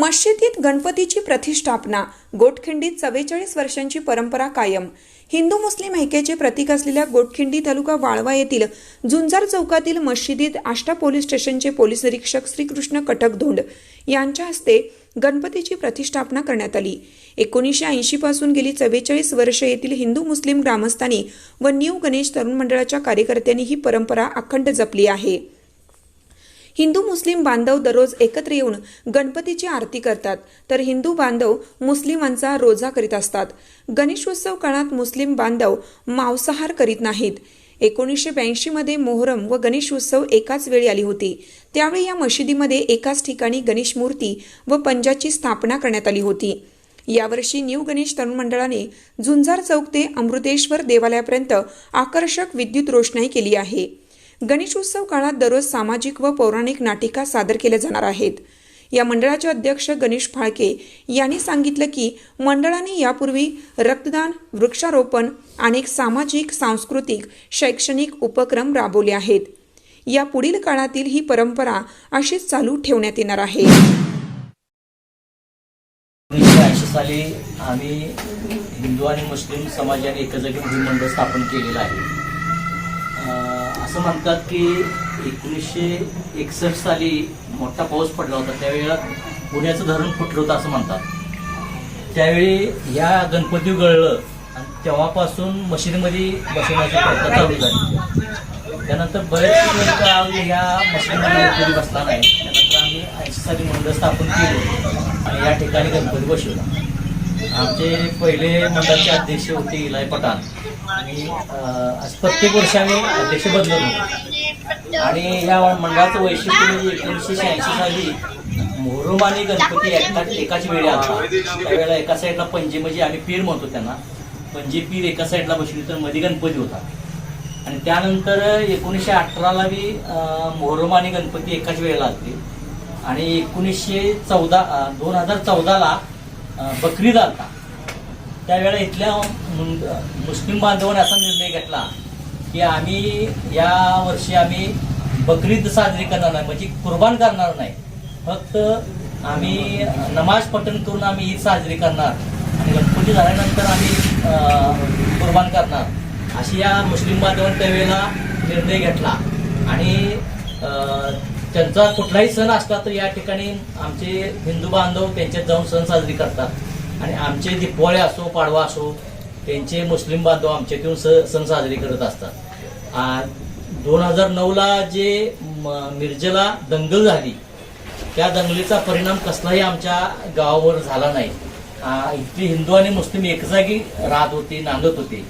मशिदीत गणपतीची प्रतिष्ठापना गोटखिंडीत चव्वेचाळीस वर्षांची परंपरा कायम. हिंदू मुस्लिम ऐक्याचे प्रतीक असलेल्या गोटखिंडी तालुका वाळवा येथील झुंजार चौकातील मशिदीत आष्टा पोलीस स्टेशनचे पोलीस निरीक्षक श्रीकृष्ण कटक धोंड यांच्या हस्ते गणपतीची प्रतिष्ठापना करण्यात आली. एकोणीसशे ऐंशी पासून गेली चव्वेचाळीस वर्ष येथील हिंदू मुस्लिम ग्रामस्थांनी व न्यू गणेश तरुण मंडळाच्या कार्यकर्त्यांनी ही परंपरा अखंड जपली आहे. हिंदू मुस्लिम बांधव दररोज एकत्र येऊन गणपतीची आरती करतात. तर हिंदू बांधव मुस्लिमांचा रोजा करीत असतात. गणेशोत्सव काळात मुस्लिम बांधव मांसाहार करीत नाहीत. एकोणीसशे ब्याऐंशीमध्ये मोहरम व गणेशोत्सव एकाच वेळी आली होती. त्यावेळी या मशिदीमध्ये एकाच ठिकाणी गणेश मूर्ती व पंजाची स्थापना करण्यात आली होती. यावर्षी न्यू गणेश तरुण मंडळाने झुंजार चौक ते अमृतेश्वर देवालयापर्यंत आकर्षक विद्युत रोषणाई केली आहे. गणेशोत्सव काळात दररोज सामाजिक व पौराणिक नाटिका सादर केल्या जाणार आहेत. या मंडळाचे अध्यक्ष गणेश फाळके यांनी सांगितलं की मंडळाने यापूर्वी रक्तदान वृक्षारोपण अनेक सामाजिक सांस्कृतिक शैक्षणिक उपक्रम राबवले आहेत. या पुढील काळातील ही परंपरा अशीच चालू ठेवण्यात येणार आहे. ऐंशी साली आम्ही हिंदू आणि मुस्लिम समाजाने एकत्र घेऊन मंडळ स्थापन केलेलं आहे. असं म्हणतात की एकोणीसशे एकसष्ट साली मोठा पाऊस पडला होता. त्यावेळेला पुण्याचं धरण फुटलं होतं असं म्हणतात. त्यावेळी या गणपती गळलं आणि तेव्हापासून मशीनमध्ये बसवण्याची प्रथा चालू झाली. त्यानंतर बरेच आम्ही ह्या मशीनमध्ये गणपती बसला नाही त्यानंतर आम्ही ऐंशी साली मंडळ स्थापन केलं आणि या ठिकाणी गणपती बसवला. आमचे पहिले मंडळाचे अध्यक्ष होते इलाय पठाण. आणि असं प्रत्येक वर्ष आम्ही अध्यक्ष बदलत होतो. आणि या मंडळाचं वैशिष्ट्य म्हणजे एकोणीसशे शहाऐंशी साली मोहरम आणि गणपती एका एकाच वेळी आला त्यावेळेला एका साईडला पंजे म्हणजे आम्ही पीर म्हणतो त्यांना पंजे पीर एका साईडला बसली तर मध्ये गणपती होता. आणि त्यानंतर एकोणीसशे अठराला बी अं, मोहरम आणि गणपती एकाच वेळेला असते आणि एकोणीसशे चौदा दोन हजार चौदाला बकरीद आलता त्यावेळेला इथल्या मुस्लिम बांधवांनी असा निर्णय घेतला की आम्ही या वर्षी आम्ही बकरीद साजरी करणार नाही म्हणजे कुर्बान करणार नाही. फक्त आम्ही नमाज पठण करून आम्ही ईद साजरी करणार आणि गणपती झाल्यानंतर आम्ही कुर्बान करणार. अशी या मुस्लिम बांधवांनी त्यावेळेला निर्णय घेतला. आणि त्यांचा कुठलाही सण असला तर या ठिकाणी आमचे हिंदू बांधव त्यांच्यात जाऊन सण साजरी करतात. आणि आमचे दिपवाळे असो पाडवा असो त्यांचे मुस्लिम बांधव आमच्यात येऊन स- सण साजरी करत असतात. दोन हजार नऊला जे म- मिरजेला दंगल झाली त्या दंगलीचा परिणाम कसलाही आमच्या गावावर झाला नाही. इथली हिंदू आणि मुस्लिम एक जागी राहत होते नांदत होते.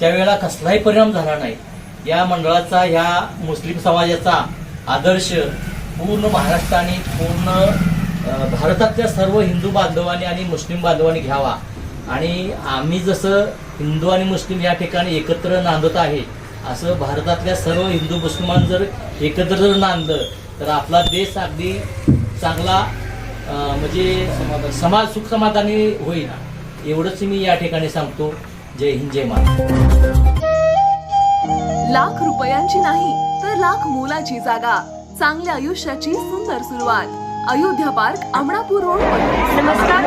त्यावेळेला कसलाही परिणाम झाला नाही. या मंडळाचा ह्या मुस्लिम समाजाचा आदर्श पूर्ण महाराष्ट्राने पूर्ण भारतातल्या सर्व हिंदू बांधवांनी आणि मुस्लिम बांधवांनी घ्यावा. आणि आम्ही जसं हिंदू आणि मुस्लिम या ठिकाणी एकत्र नांदत आहे असं भारतातल्या सर्व हिंदू मुस्लिमान जर एकत्र जर नांदलं तर आपला देश अगदी चांगला म्हणजे समाज सुख समाधानी होईल एवढंच मी या ठिकाणी सांगतो. जय हिंद जय महाराष्ट्र. लाख रुपयांची नाही तर लाख मोलाची जागा. चांगल्या आयुष्याची सुंदर सुरुवात. Ayodhya park Amanapur road. नमस्कार.